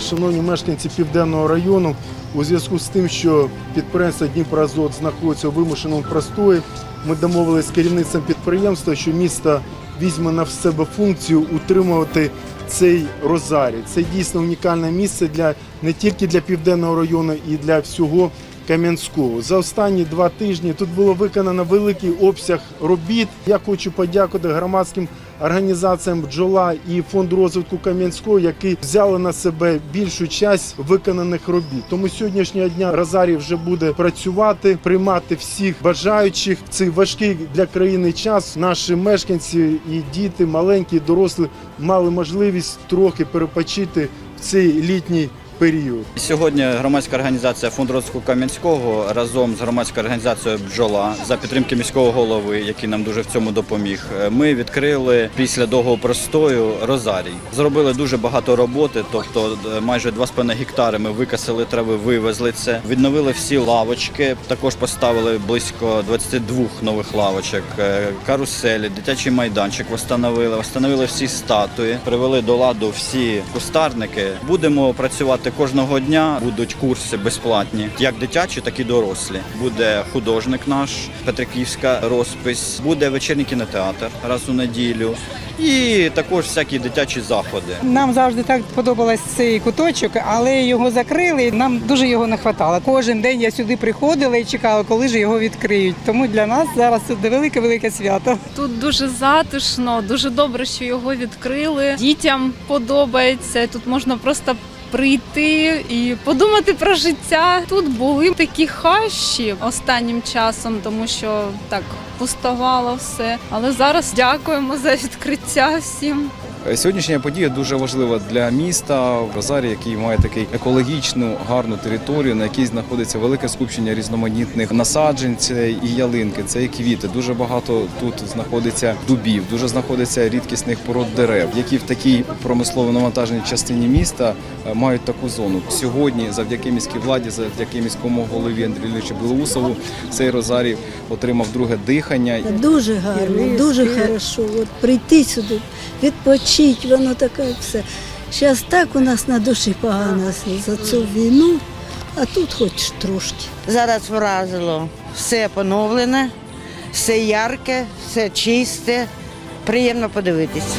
Шановні мешканці південного району, у зв'язку з тим, що підприємство Дніпроазот знаходиться у вимушеному простої, ми домовилися з керівництвом підприємства, що місто візьме на себе функцію утримувати цей розарій. Це дійсно унікальне місце для не тільки для південного району, і для всього Кам'янського. За останні два тижні тут було виконано великий обсяг робіт. Я хочу подякувати громадським організаціям бджола і фонд розвитку Кам'янського, які взяли на себе більшу часть виконаних робіт. Тому сьогоднішнього дня Розарій вже буде працювати, приймати всіх бажаючих. Цей важкий для країни час наші мешканці і діти, маленькі, і дорослі мали можливість трохи перепочити в цей літній період. Сьогодні громадська організація Фонд розвитку Кам'янського разом з громадською організацією Бджола за підтримки міського голови, який нам дуже в цьому допоміг. е, Ми відкрили після довгого простою розарій. Зробили дуже багато роботи, тобто е, майже 2,5 гектари ми викасили трави, вивезли це. Відновили всі лавочки. Також поставили близько 22 нових лавочок, е, каруселі, дитячий майданчик. Встановили, встановили всі статуї, привели до ладу всі кустарники. Будемо працювати кожного дня. Будуть курси безплатні, як дитячі, так і дорослі. Буде художник наш, Петриківська розпис, буде вечірній кінотеатр раз у неділю, і також всякі дитячі заходи. Нам завжди так подобався цей куточок, але його закрили. Нам дуже його не вистачало. Кожен день я сюди приходила і чекала, коли ж його відкриють. Тому для нас зараз це велике велике свято. Тут дуже затишно, дуже добре, що його відкрили. Дітям подобається. Тут можна просто прийти і подумати про життя. Тут були такі хащі останнім часом, тому що так пустувало все. Але зараз дякуємо за відкриття всім. Е, Сьогоднішня подія дуже важлива для міста. Розарій, який має такий екологічну гарну територію, на якій знаходиться велике скупчення різноманітних насаджень. Це і ялинки, це і квіти. Дуже багато тут знаходиться дубів, дуже знаходиться рідкісних пород дерев, які в такій промислово навантаженій частині міста е, мають таку зону. Сьогодні, завдяки міській владі, завдяки міському голові Андрію Іллічу Білоусову, цей розарій отримав друге дихання. Дуже гарно, дуже хорошо. От прийти сюди, відпочити, воно таке все. Зараз так у нас на душі погано за цю війну, а тут хоч трошки. Зараз вразило. Все поновлене, все ярке, все чисте. Приємно подивитись.